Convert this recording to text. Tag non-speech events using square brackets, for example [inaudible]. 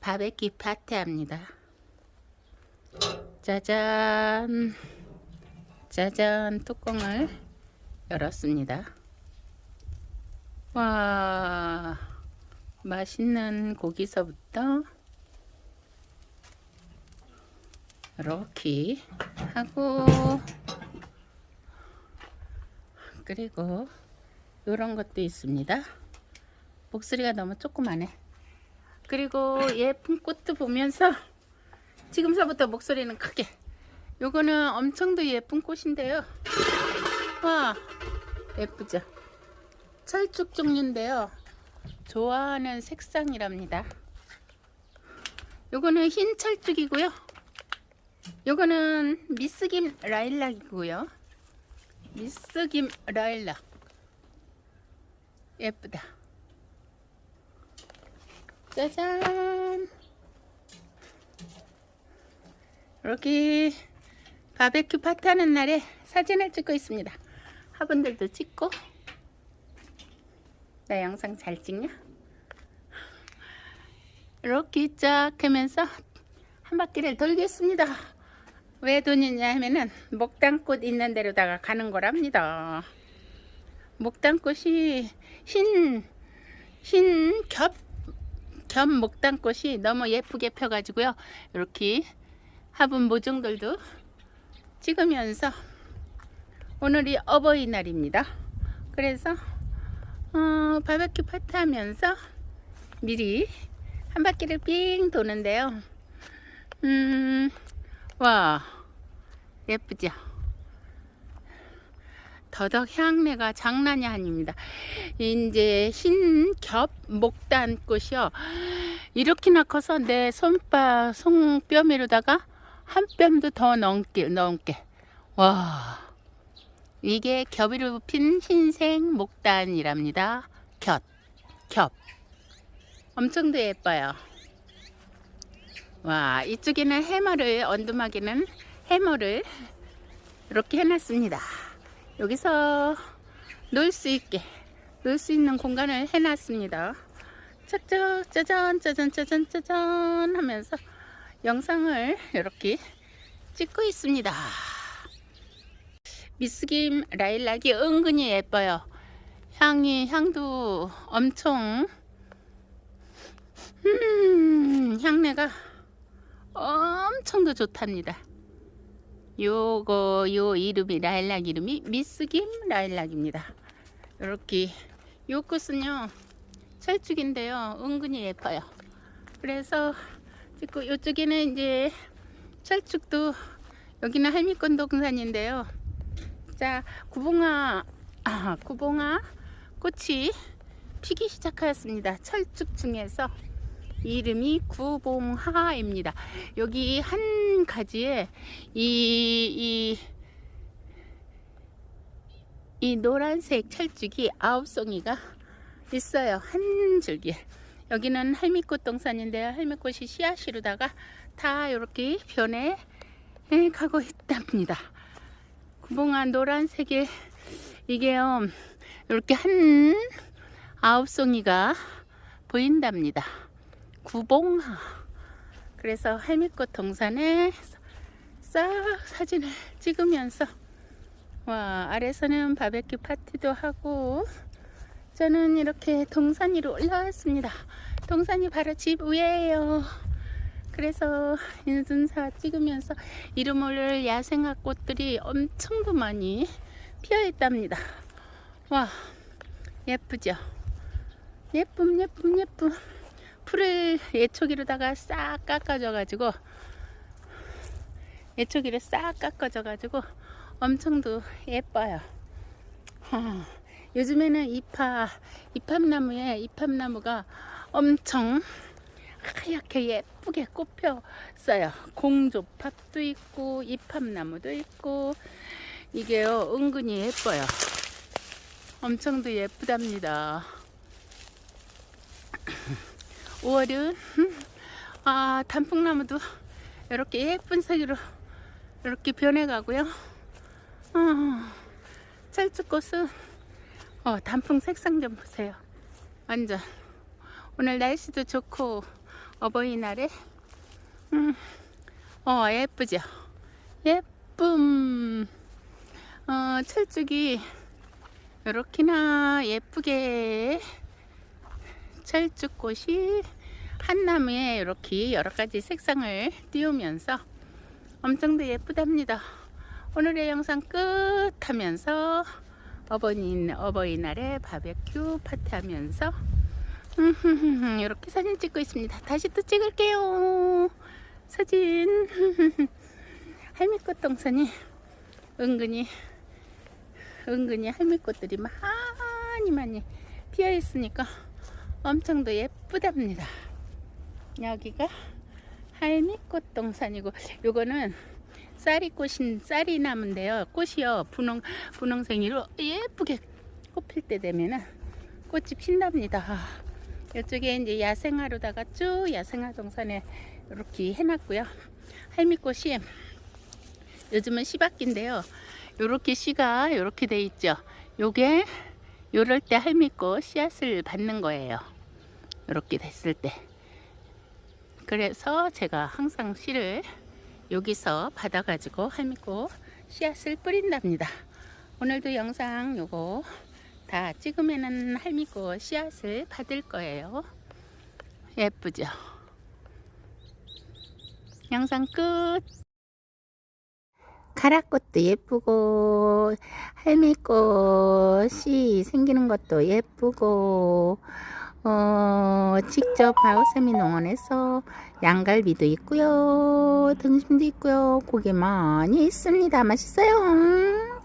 바베큐 파티합니다. 짜잔, 짜잔 뚜껑을 열었습니다. 와, 맛있는 고기서부터 이렇게 하고 그리고 이런 것도 있습니다. 목소리가 너무 조그마네. 그리고 예쁜 꽃도 보면서 [laughs] 지금서부터 목소리는 크게. 요거는 엄청도 예쁜 꽃인데요. 와, 예쁘죠? 철쭉 종류인데요. 좋아하는 색상이랍니다. 요거는 흰 철쭉이고요. 요거는 미스김 라일락이고요. 미스김 라일락. 예쁘다. 짜잔. 이렇게 바베큐 파티 하는 날에 사진을 찍고 있습니다. 화분들도 찍고. 나 영상 잘 찍냐? 이렇게 쫙 하면서 한 바퀴를 돌겠습니다. 왜 도느냐 하면은 목단꽃 있는 데로다가 가는 거랍니다. 목단꽃이 흰, 흰 겹, 겹 목단꽃이 너무 예쁘게 펴가지고요. 이렇게 화분 모종들도 찍으면서 오늘이 어버이날입니다. 그래서 어, 바베큐 파티 하면서 미리 한 바퀴를 삥 도는데요. 음, 와, 예쁘죠? 더덕 향내가 장난이 아닙니다. 이제 흰 겹 목단 꽃이요. 이렇게나 커서 내 손바, 손뼈미로다가 한 뼘도 더 넘게, 넘게. 와, 이게 겹이로 핀 흰색 목단이랍니다. 겹, 겹. 엄청도 예뻐요. 와, 이쪽에는 해머를, 언두막에는 해머를 이렇게 해놨습니다. 여기서 놀 수 있게, 놀 수 있는 공간을 해놨습니다. 짝짝, 짜잔, 짜잔, 짜잔, 짜잔 하면서 영상을 이렇게 찍고 있습니다. 미스김 라일락이 은근히 예뻐요. 향이, 향도 엄청, 음, 향내가 엄청도 좋답니다. 요거 요 이름이 라일락 이름이 미스김 라일락입니다. 이렇게 요 꽃은요 철쭉인데요 은근히 예뻐요. 그래서 찍고 요쪽에는 이제 철쭉도 여기는 할미꽃 동산인데요. 자 구봉아 아, 구봉아 꽃이 피기 시작하였습니다. 철쭉 중에서 이름이 구봉하입니다. 여기 한 가지에 이, 이, 이 노란색 철쭉이 아홉 송이가 있어요. 한 줄기에. 여기는 할미꽃 동산인데요. 할미꽃이 씨앗이로다가 다 이렇게 변해 가고 있답니다. 구봉아 노란색에 이게요. 이렇게 한 아홉 송이가 보인답니다. 구봉하. 그래서 할미꽃 동산에 싹 사진을 찍으면서 와 아래서는 바베큐 파티도 하고 저는 이렇게 동산 위로 올라왔습니다. 동산이 바로 집 위에요. 그래서 인순사 찍으면서 이름 올릴 야생화 꽃들이 엄청도 많이 피어 있답니다. 와 예쁘죠? 예쁨 예쁨 예쁨 풀을 예초기로다가 싹 깎아줘 가지고 예초기를 싹 깎아줘 가지고 엄청도 예뻐요. 하, 요즘에는 이파 이팝나무에 이팝나무가 엄청 하얗게 예쁘게 꽃폈어요. 공조팝도 있고 이팝나무도 있고 이게요 은근히 예뻐요. 엄청도 예쁘답니다 5월은 아 단풍나무도 이렇게 예쁜 색으로 이렇게 변해가고요. 어, 찰쭉꽃은 어, 단풍 색상 좀 보세요. 완전 오늘 날씨도 좋고 어버이날에 음, 어 예쁘죠 예쁨 어 철쭉이 이렇게나 예쁘게 철쭉꽃이 한 나무에 이렇게 여러 가지 색상을 띄우면서 엄청도 예쁘답니다. 오늘의 영상 끝 하면서 어버이, 어버이날에 바베큐 파티 하면서 이렇게 사진 찍고 있습니다. 다시 또 찍을게요. 사진. [laughs] 할미꽃 동산이 은근히 은근히 할미꽃들이 많이 많이 피어 있으니까 엄청도 예쁘답니다. 여기가 할미꽃 동산이고 요거는 쌀이꽃인 쌀이 나무인데요. 꽃이요 분홍 분홍색으로 예쁘게 꽃필 때 되면은 꽃이 핀답니다. 이쪽에 이제 야생화로다가 쭉 야생화 동산에 이렇게 해놨고요. 할미꽃이 요즘은 씨바퀴인데요. 요렇게 씨가 요렇게 돼 있죠. 요게 요럴 때 할미꽃 씨앗을 받는 거예요. 요렇게 됐을 때. 그래서 제가 항상 씨를 여기서 받아가지고 할미꽃 씨앗을 뿌린답니다. 오늘도 영상 요거 다 찍으면은 할미꽃 씨앗을 받을 거예요. 예쁘죠? 영상 끝! 카라꽃도 예쁘고 할미꽃이 생기는 것도 예쁘고 어, 직접 바오세미 농원에서 양갈비도 있고요 등심도 있고요 고기 많이 있습니다. 맛있어요